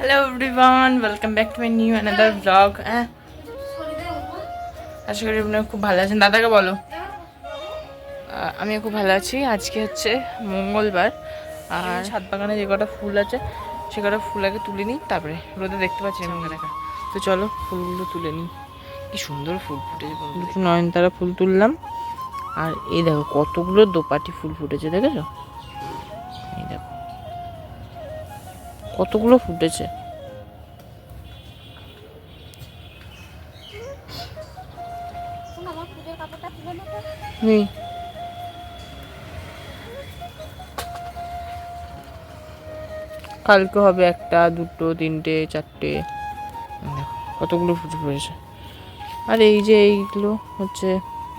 Hello everyone welcome back to my new another blog হ্যাঁ আশা করি খুব ভালো আছেন। দাদাকে বলো। আমিও খুব ভালো আছি। আজকে হচ্ছে মঙ্গলবার। আর ছাদ বাগানে যে কটা ফুল আছে, সে কটা ফুল আগে তুলে নিই, তারপরে রোদে দেখতে পাচ্ছি আমি দেখা তো চলো ফুলগুলো তুলে নিই। কি সুন্দর ফুল ফুটেছে। দুটো নয়নতারা ফুল তুললাম। আর এই দেখো কতগুলো দোপাটি ফুল ফুটেছে, দেখেছ? কতগুলো ফুটেছে? কালকে হবে একটা, দুটো, তিনটে, চারটে। কতগুলো ফুটে পড়েছে আর এই যে এইগুলো হচ্ছে,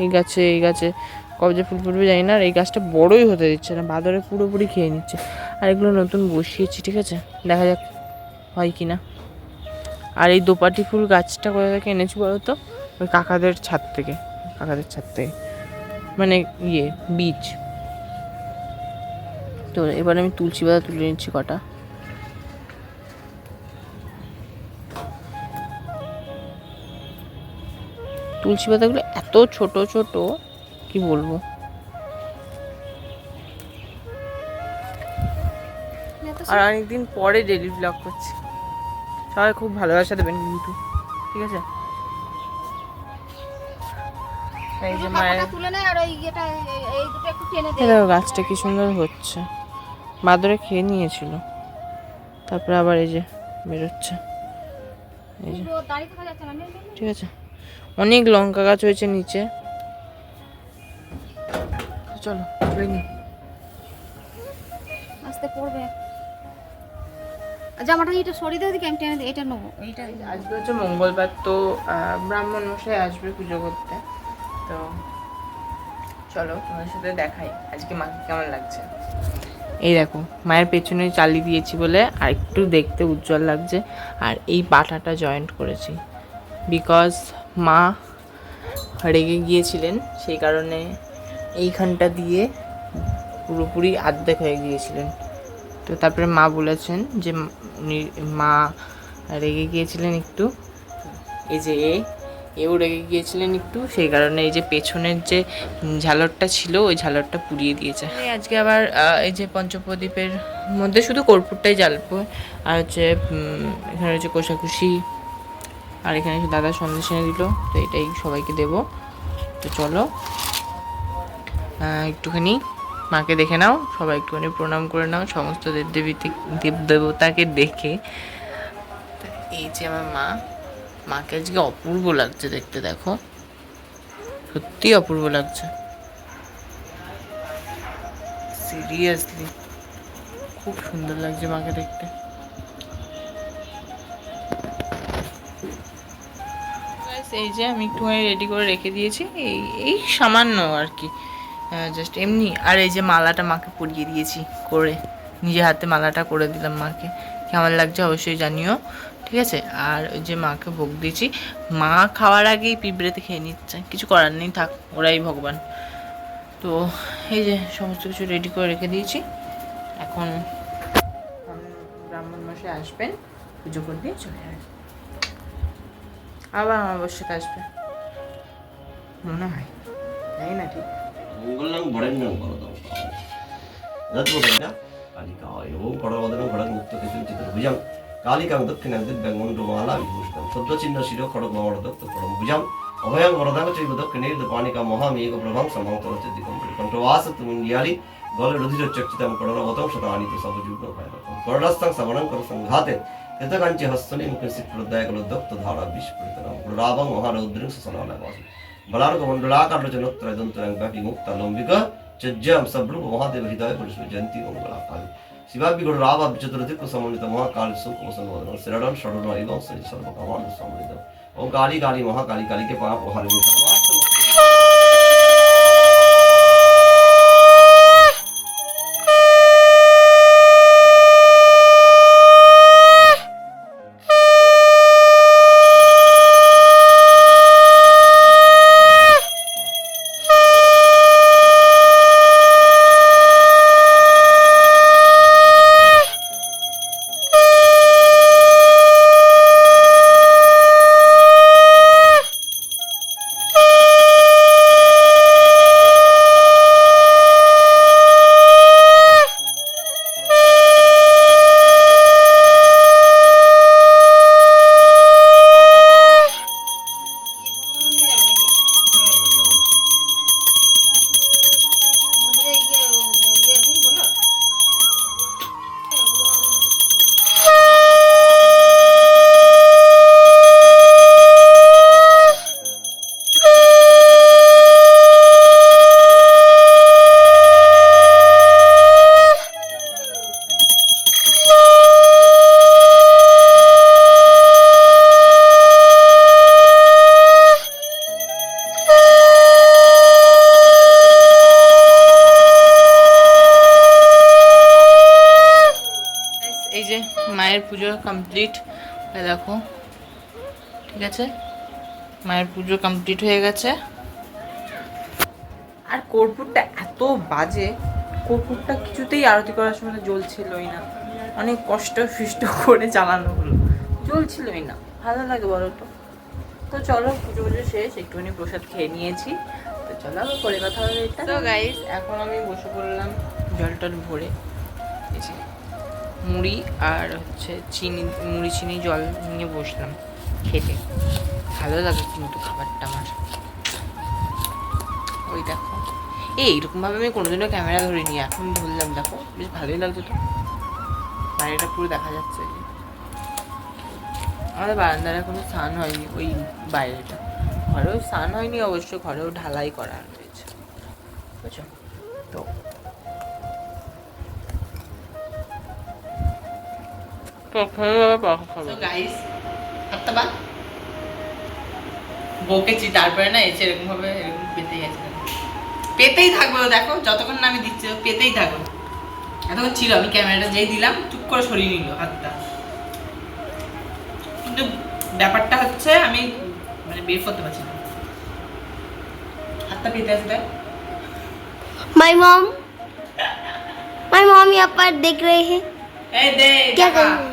এই গাছে এই গাছে কবে যে ফুল ফুটবে জানি না, আর এই গাছটা বড়ই হতে দিচ্ছে না, বাদরে পুরোপুরি খেয়ে নিচ্ছে। আর এগুলো নতুন বসিয়েছি, ঠিক আছে? দেখা যাক হয় কি না। আর এই দোপাটি ফুল গাছটা কোথা থেকে এনেছি বলো তো? ওই কাকাদের ছাদ থেকে, কাকাদের ছাদ থেকে। মানে ইয়ে বীজ। তো এবার আমি তুলসী পাতা তুলে নিচ্ছি কটা। তুলসী পাতাগুলো এত ছোট ছোট কি বলব? আর অনেকদিন পরে ডেলি ব্লগ করছি। সবাই খুব ভালোবাসা দেবেন কিন্তু ঠিক আছে? এই যে মায়ের গাছটা কি সুন্দর হচ্ছে। বাদরে খেয়ে নিয়েছিল। তারপরে আবার এই যে বেরোচ্ছে। এই যে। ঠিক আছে। অনেক লঙ্কা গাছ হয়েছে নিচে। চলো নিই। আস্তে পড়বে। জামাটা এটা সরিয়ে দাও দিকে আমি টেনে দিই এটা নেব। এইটা আজকে হচ্ছে মঙ্গলবার তো ব্রাহ্মণ মশাই আসবে পুজো করতে। তো চলো তোমার সাথে দেখাই আজকে মাকে কেমন লাগছে। এই দেখো মায়ের পেছনে চালি দিয়েছি বলে আর একটু দেখতে উজ্জ্বল লাগছে। আর এই পাটাটা জয়েন্ট করেছি। বিকজ মা রেগে গিয়েছিলেন সেই কারণে এইখানটা দিয়ে পুরোপুরি আর্ধেক হয়ে গিয়েছিলেন। তো তারপরে মা বলেছেন যে উনি, মা রেগে গিয়েছিলেন একটু। এই যে এ, এও রেগে গিয়েছিলেন একটু, সেই কারণে এই যে পেছনের যে ঝালরটা ছিল, ওই ঝালরটা পুড়িয়ে দিয়েছে। আজকে আবার এই যে পঞ্চপ্রদীপের মধ্যে শুধু কর্পূরটাই জ্বালবো, আর হচ্ছে এখানে হচ্ছে কোষাকুষি, আর এখানে দাদা সন্দেশ এনে দিল, তো এটাই সবাইকে দেবো। তো চলো একটুখানি মাকে দেখে নাও, সবাই একটুখানি প্রণাম করে নাও, সমস্ত দেব দেবীতে দেব দেবতাকে দেখে এই যে আমার মা, মাকে আজকে অপূর্ব লাগছে দেখতে, দেখো। সত্যি অপূর্ব লাগছে। সিরিয়াসলি খুব সুন্দর লাগছে মাকে দেখতে। এই যে আমি একটুখানি রেডি করে রেখে দিয়েছি, এই এই সামান্য আর কি। জাস্ট এমনি। আর এই যে মালাটা মাকে পরিয়ে দিয়েছি করে নিজে হাতে মালাটা করে দিলাম মাকে। কেমন লাগছে অবশ্যই জানিও, ঠিক আছে? আর ওই যে মাকে ভোগ দিয়েছি। মা খাওয়ার আগেই পিঁপড়েতে খেয়ে নিচ্ছে, কিছু করার নেই, থাক, ওরাই ভগবান। তো এই যে সমস্ত কিছু রেডি করে রেখে দিয়েছি। এখন ব্রাহ্মণ মশাই আসবেন, পুজো করে দিয়ে চলে যাবেন। আবার আমার অবশ্যই আসবে মনে হয়, তাই না ঠিক? உங்கள்லாம் முடங்கும் பரதம் ஏதாவது காளிகாயோ படவதனம் கடல் முக்த கசிச்சித்திர புஜம் காளிகாங் தத்தின் বাসি বলার্গ মণ্ডলাকার জনোত্তর দন্তরাং ব্যাপী মুক্তা লম্বিক চজ্জাম সব্রু মহাদেব হৃদয় পুরুষ জয়ন্তী মঙ্গলা কালী শিবাবি গড় রাবা চতুর্দিক সমন্বিত মহাকাল সুখ বসন শরণ শরণ এবং শ্রী সর্বকামান সমৃদ্ধ ও কালী কালী মায়ের পুজো কমপ্লিট দেখো। ঠিক আছে? মায়ের পুজো কমপ্লিট হয়ে গেছে। আর কর্পূরটা এত বাজে কর্পূরটা কিছুতেই আরতি করার সময় জ্বলছিলই না। অনেক কষ্ট ফিষ্ট করে চালানো হলো জ্বলছিলই না। ভালো লাগে বলো তো। তো চলো পুজো পুজো শেষ একটুখানি প্রসাদ খেয়ে নিয়েছি। তো চলো আবার পরে কথা হবে। তো গাইস এখন আমি বসে পড়লাম জল টল ভরে। মুড়ি আর হচ্ছে চিনি, মুড়ি চিনি জল নিয়ে বসলাম খেতে। ভালো লাগে কিন্তু খাবারটা আমার। ওই দেখো। এই, এইরকমভাবে আমি কোনোদিনও ক্যামেরা ধরিনি, এখন ধরলাম, দেখো, বেশ ভালোই লাগছে তো। বাইরেটা পুরো দেখা যাচ্ছে। আমাদের বারান্দার কোনো স্নান হয়নি, ওই বাইরেটা। ঘরেও স্নান হয়নি অবশ্য, ঘরেও ঢালাই করা রয়েছে। বুঝছ? তো বকেছি তারপরে না এসে এরকম ভাবে এরকম পেতেই গেছে পেতেই থাকবো ও দেখো যতক্ষণ না আমি দিচ্ছি ও পেতেই থাকবো এতক্ষণ ছিল আমি ক্যামেরাটা যেই দিলাম চুপ করে সরিয়ে নিল হাতটা কিন্তু ব্যাপারটা হচ্ছে আমি মানে বের করতে পারছি না হাতটা পেতে আছে তাই माय मॉम माय मॉम यहाँ पर देख रहे हैं এই দে क्या টাকা। कर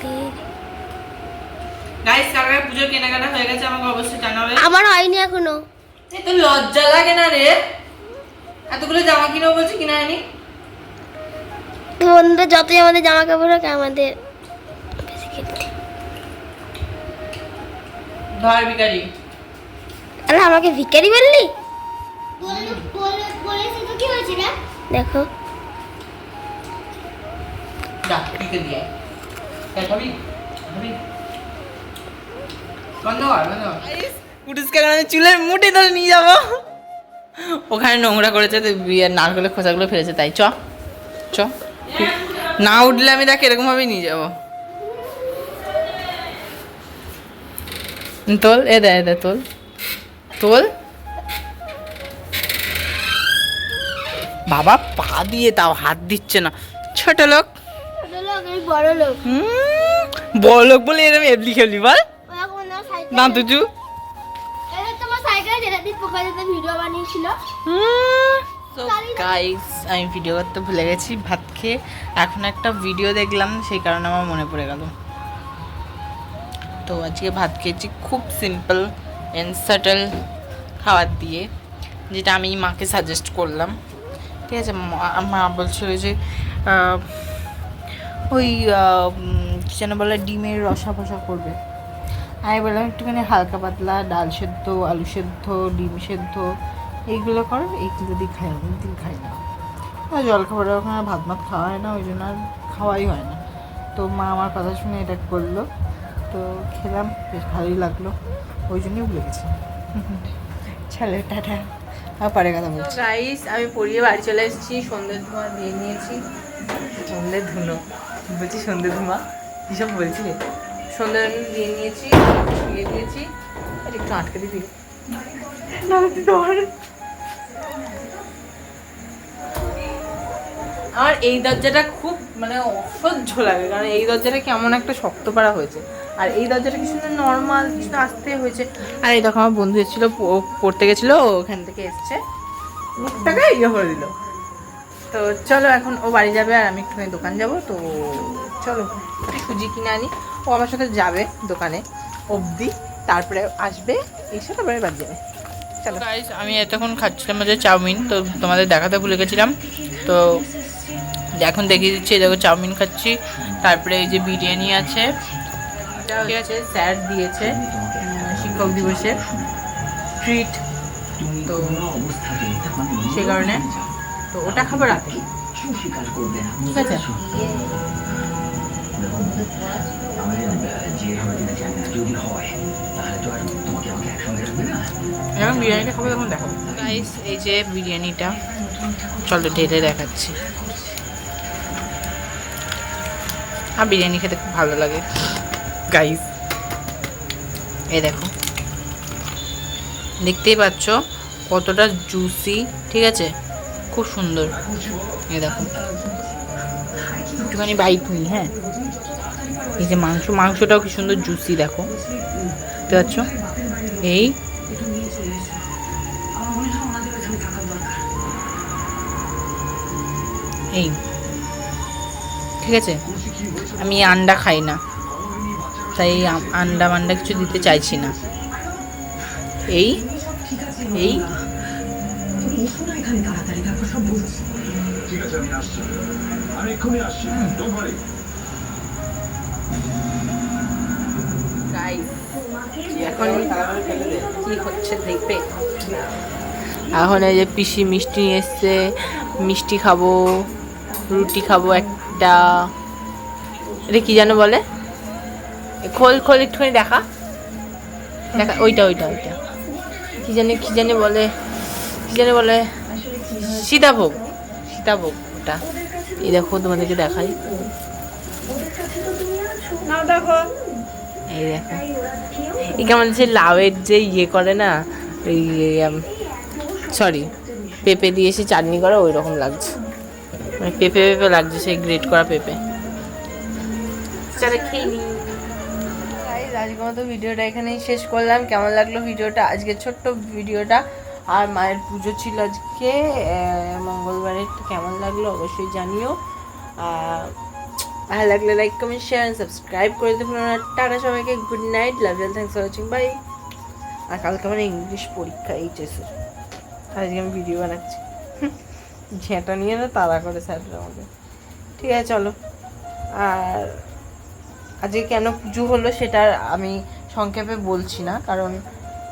दे গাইস কার কার পুজোর কেনাকাটা হয়ে গেছে আমাকে অবশ্যই জানাবে। আমার হয়নি এখনও। এই তো লজ্জা লাগে না রে? এতগুলো জামা কিনেও বলছি কিনা হয়নি তো বন্ধুরা যতই আমাদের জামা কাপড় হোক আমাদের ধর আরে আমাকে ভিখারি বললি? দেখো। যা দিয়ে চুলের মুঠি ধরে নিয়ে যাব। ওখানে নোংরা করেছে, তো বিয়ের নারকেলের খোসাগুলো ফেলেছে, তাই চ। চ। না উঠলে আমি তাকে এরকম ভাবেই নিয়ে যাব। তোল, এ দে দে, তোল। তোল। বাবা, পা দিয়ে তাও হাত দিচ্ছে না। ছোট লোক। লোক বড় লোক। বড় লোক বলে এরকম এবলি খেলবি বল। না। তুজু তোমার সাইকেলে যেটা দিয়ে পোকা যেতে ভিডিও বানিয়েছিল। তো গাইস আমি ভিডিও করতে ভুলে গেছি ভাত খেয়ে এখন একটা ভিডিও দেখলাম সেই কারণে আমার মনে পড়ে গেল। তো আজকে ভাত খেয়েছি খুব সিম্পল অ্যান্ড সাটল খাবার দিয়ে যেটা আমি মাকে সাজেস্ট করলাম। ঠিক আছে মা- মা বলছিল যে ওই যেন বলে, ডিমের রসা ফসা করবে। আমি বললাম একটুখানি হালকা পাতলা ডাল সেদ্ধ, আলু সেদ্ধ, ডিম সেদ্ধ, এইগুলো করো, এইগুলো দিয়ে খাই আমি দিন খাই না। আর জল খাবারের ওখানে ভাত ভাত খাওয়া হয় না, ওই জন্য আর খাওয়াই হয় না। তো মা আমার কথা শুনে এটা করল। তো খেলাম, বেশ ভালোই লাগল। ওই জন্যই ভুলে গেছি। চলো, টাটা। আর পরে কথা বলছি। গাইস আমি পড়িয়ে বাড়ি চলে এসেছি, সন্ধ্যের ধোঁয়া দিয়ে নিয়েছি। সন্ধ্যের ধুনো বলছি সন্ধ্যে ধোঁয়া কীসব বলছি? রে সন্ধ্যে দিয়ে নিয়েছি দিয়ে দিয়েছি। আর একটু আটকে দিবি। আমার এই দরজাটা খুব মানে অসহ্য লাগে। কারণ এই দরজাটা কেমন একটা শক্ত পাড়া হয়েছে। আর এই দরজাটা কি সুন্দর নর্মাল কিছু আসতে হয়েছে। আর এই দেখো আমার বন্ধু এসেছিল পড়তে গেছিল ওখান থেকে এসছে। মুখটাকে ইয়ে করে দিল। তো চলো এখন ও বাড়ি যাবে আর আমি একটুখানি দোকান যাব তো চলো সুজি কিনে আনি। ও আমার সাথে যাবে দোকানে অবধি তারপরে আসবে এসে তারপরে বাড়ি যাবে। চলো। আমি এতক্ষণ খাচ্ছিলাম যে চাউমিন তো তোমাদের দেখাতে ভুলে গেছিলাম। তো এখন দেখিয়ে দিচ্ছি এই দেখো চাউমিন খাচ্ছি। তারপরে এই যে বিরিয়ানি আছে। ঠিক আছে স্যার দিয়েছে শিক্ষক দিবসে ট্রিট তো সে কারণে তো ওটা খাব রাতে। স্বীকার করবে না ঠিক আছে। হয় বিরিয়ানিটা খাব তখন দেখাবো গাইস এই যে বিরিয়ানিটা চলো ঢেলে দেখাচ্ছি। আর বিরিয়ানি খেতে খুব ভালো লাগে। গাইস এই দেখো। দেখতেই পাচ্ছ কতটা জুসি ঠিক আছে? খুব সুন্দর। এই দেখো। একটুখানি বাইট নিই হ্যাঁ? এই যে মাংস, মাংসটাও কি সুন্দর জুসি দেখো। বুঝতে পাচ্ছ এই। এই। ঠিক আছে? আমি আন্ডা খাই না। তাই আন্ডা মান্ডা কিছু দিতে চাইছি না। এই। এই। এখন হচ্ছে দেখবে এখন এই যে পিসি মিষ্টি নিয়ে এসছে, মিষ্টি খাব, রুটি খাব একটা। এটা কি যেন বলে? খোল খোল একটুখানি দেখা। দেখা, ওইটা ওইটা ওইটা। কি জানি কি জানি বলে, কি জানি বলে? সীতাভোগ। সীতাভোগ ওটা। এই দেখো তোমাদেরকে দেখাই। এই দেখো। এই কেমন সে লাউয়ের যে ইয়ে করে না ওই সরি পেঁপে দিয়ে সে চাটনি করা ওই রকম লাগছে। মানে পেঁপে পেঁপে লাগছে সেই গ্রেট করা পেঁপে। চলো খেয়ে মতো ভিডিওটা এখানেই শেষ করলাম। কেমন লাগল ভিডিওটা? আজকে ছোট্ট ভিডিওটা। আর মায়ের পুজো ছিল আজকে মঙ্গলবারে কেমন লাগল অবশ্যই জানিও। ভালো লাগলে লাইক কমেন্ট শেয়ার সাবস্ক্রাইব করে দেবেন টাটা সবাইকে good night love you thanks for watching bye আর কালকে আমার ইংলিশ পরীক্ষা এইচএসের আজকে আমি ভিডিও বানাচ্ছি। ঝেঁটা নিয়ে না তাড়া করে স্যাররা আমাকে। ঠিক আছে, চলো। আর আজকে কেন পুজো হলো সেটা আমি সংক্ষেপে বলছি না, কারণ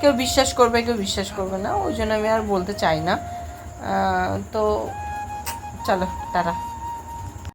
কেউ বিশ্বাস করবে, কেউ বিশ্বাস করবে না, ওই জন্য আমি আর বলতে চাই না। তো চলো, টাটা।